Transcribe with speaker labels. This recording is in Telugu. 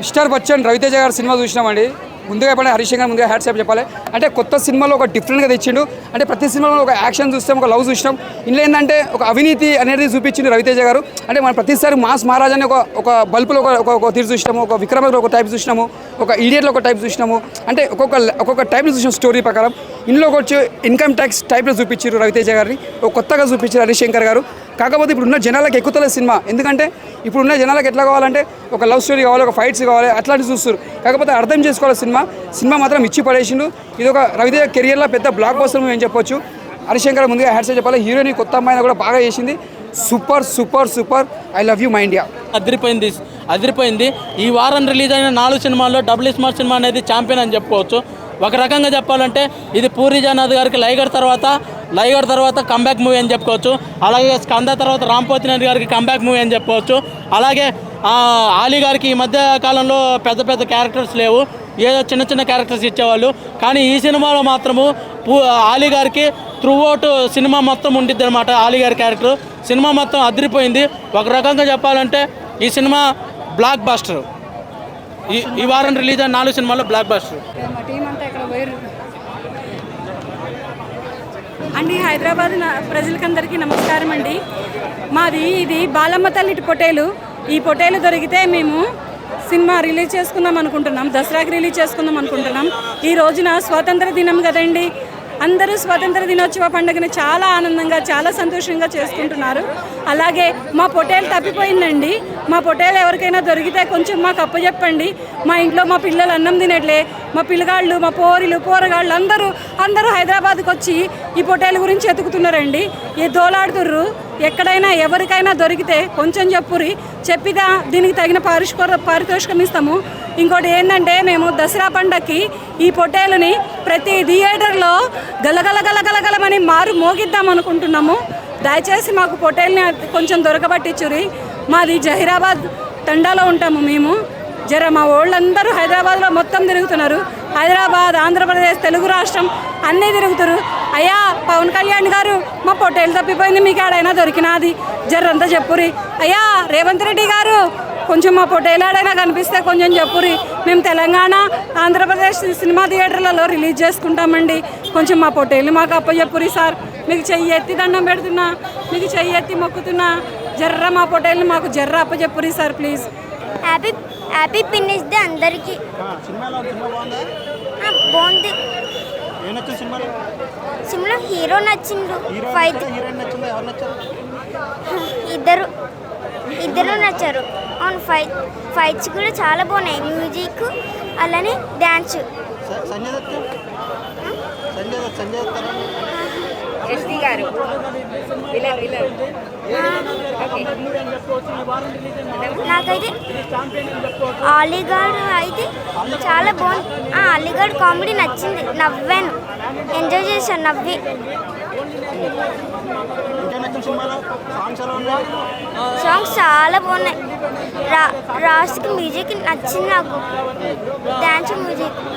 Speaker 1: మిస్టర్ బచ్చన్ రవితేజ గారి సినిమా చూసినామండి. ముందుగా చెప్పాలి హరీష్ గారు ముందుగా హ్యాట్స్ చెప్పాలి. అంటే కొత్త సినిమాలో ఒక డిఫరెంట్గా తెచ్చిండు. అంటే ప్రతి సినిమాలో ఒక యాక్షన్ చూస్తాం ఒక లవ్ చూసినాం. ఇందులో ఏంటంటే ఒక అవినీతి అనేది చూపించింది రవితేజ గారు. అంటే మనం ప్రతిసారి మాస్ మహారాజ్ అని ఒక ఒక బల్బులో ఒక ఒక- తీరు చూసినాము ఒక విక్రమలో ఒక టైప్ చూసినాము ఒక ఈడియట్లో ఒక టైప్ చూసినాము. అంటే ఒక్కొక్క ఒక్కొక్క టైప్లో చూసిన స్టోరీ ప్రకారం ఇందులో వచ్చి ఇన్కమ్ ట్యాక్స్ టైప్లో చూపించారు రవితేజ గారిని ఒక కొత్తగా చూపించారు హరిశంకర్ గారు. కాకపోతే ఇప్పుడు ఉన్న జనాలకు ఎక్కుతలేదు సినిమా. ఎందుకంటే ఇప్పుడున్న జనాలకు ఎట్లా కావాలంటే ఒక లవ్ స్టోరీ కావాలి ఒక ఫైట్స్ కావాలి అట్లాంటి చూస్తారు. కాకపోతే అర్థం చేసుకోవాలి సినిమా. సినిమా మాత్రం ఇచ్చి పడేసిండు. ఇది ఒక రవితేజ కెరియర్లో పెద్ద బ్లాక్ బస్టర్ మేము చెప్పొచ్చు. హరిశంకర్ ముందుగా హ్యాడ్స్ చెప్పాలి. హీరోయిన్ కొత్త అమ్మాయిని కూడా బాగా చేసింది. Super super super. I love you my India.
Speaker 2: అదిరిపోయింది అదిరిపోయింది. ఈ వారం రిలీజ్ అయిన నాలుగు సినిమాల్లో డబుల్ స్మార్ట్ సినిమా అనేది ఛాంపియన్ అని చెప్పుకోవచ్చు. ఒక రకంగా చెప్పాలంటే ఇది పూరి జగన్నాథ్ గారికి లైగర్ తర్వాత లైగర్ తర్వాత కంబ్యాక్ మూవీ అని చెప్పుకోవచ్చు. అలాగే స్కంద తర్వాత రామ్ పోతినేని గారికి కంబ్యాక్ మూవీ అని చెప్పుకోవచ్చు. అలాగే ఆలీ గారికి ఈ మధ్య కాలంలో పెద్ద పెద్ద క్యారెక్టర్స్ లేవు. ఏదో చిన్న చిన్న క్యారెక్టర్స్ ఇచ్చేవాళ్ళు. కానీ ఈ సినిమాలో మాత్రము పూ ఆలీ గారికి త్రూ అవుట్ సినిమా మొత్తం ఉండిద్ది అనమాట ఆలీ గారి క్యారెక్టర్ సినిమా మొత్తం అదిరిపోయింది. ఒక రకంగా చెప్పాలంటే ఈ సినిమా బ్లాక్ బాస్టర్ ఈ ఈ వారం రిలీజ్ అయిన నాలుగు సినిమాల్లో బ్లాక్ బాస్టర్
Speaker 3: అండి హైదరాబాద్ నా- ప్రజలకందరికీ నమస్కారం అండి. మాది ఇది బాలమ్మ తల్లి పొటేలు. ఈ పొటేలు దొరికితే మేము సినిమా రిలీజ్ చేసుకుందాం అనుకుంటున్నాం. దసరాకి రిలీజ్ చేసుకుందాం అనుకుంటున్నాం. ఈ రోజున స్వాతంత్ర దినం కదండి. అందరూ స్వతంత్ర దినోత్సవ పండుగని చాలా ఆనందంగా చాలా సంతోషంగా చేసుకుంటున్నారు. అలాగే మా పొటేలు తప్పిపోయిందండి. మా పొటేలు ఎవరికైనా దొరికితే కొంచెం మాకు అప్పచెప్పండి మా ఇంట్లో మా పిల్లలు అన్నం తినట్లే. మా పిల్లగాళ్ళు మా పోరిలు పోరగాళ్ళు అందరూ అందరూ హైదరాబాద్కి వచ్చి ఈ పొటేలు గురించి ఎతుకుతున్నారండి. ఈ దోలాడుతుర్రు. ఎక్కడైనా ఎవరికైనా దొరికితే కొంచెం చెప్పురి చెప్పిదా దీనికి తగిన పారిష్కర పారితోషికం ఇస్తాము. ఇంకోటి ఏంటంటే మేము దసరా పండక్కి ఈ పొట్టేలని ప్రతి థియేటర్లో గలగలగలగలగలమని మారు మోగిద్దాం అనుకుంటున్నాము. దయచేసి మాకు పొట్టేల్ని కొంచెం దొరకబట్టించురి మాది జహీరాబాద్ తండాలో ఉంటాము మేము. జర మా వాళ్ళందరూ హైదరాబాద్లో మొత్తం తిరుగుతున్నారు. హైదరాబాద్ ఆంధ్రప్రదేశ్ తెలుగు రాష్ట్రం అన్నీ తిరుగుతారు. అయ్యా పవన్ కళ్యాణ్ గారు మా పొట్టేలు తప్పిపోయింది మీకు ఆడైనా దొరికినాది. జర్రంతా చెప్పురి. అయ్యా రేవంత్ రెడ్డి గారు కొంచెం మా పొట్టేలాడైనా కనిపిస్తే కొంచెం చెప్పురి. మేము తెలంగాణ ఆంధ్రప్రదేశ్ సినిమా థియేటర్లలో రిలీజ్ చేసుకుంటామండి. కొంచెం మా పొట్టేలు మాకు అప్పచెప్పురి సార్. మీకు చెయ్యి ఎత్తి దండం పెడుతున్నా మీకు చెయ్యి ఎత్తి మొక్కుతున్నా జర్ర మా పొట్టేల్ని మాకు జర్ర అప్పచెప్పురి sir please.
Speaker 4: Happy happy finish day అందరికి. బాగుంది. సినిమాలో? హీరో నచ్చిండు. ఫైట్ ఇద్దరు ఇద్దరు నచ్చారు. అవును ఫైట్ ఫైట్స్ కూడా చాలా బాగున్నాయి. మ్యూజిక్ అలానే డ్యాన్స్.
Speaker 5: ఎస్టీ గారు. Villain villain.
Speaker 4: నాకైతే అలీగఢ్ అయితే చాలా బాగుంది. ఆ, అలీగఢ్ కామెడీ నచ్చింది. నవ్వాను. ఎంజాయ్ చేశాను నవ్వి. సాంగ్స్ చాలా బాగున్నాయి. రా రాస్కి మ్యూజిక్ నచ్చింది నాకు. Dance music.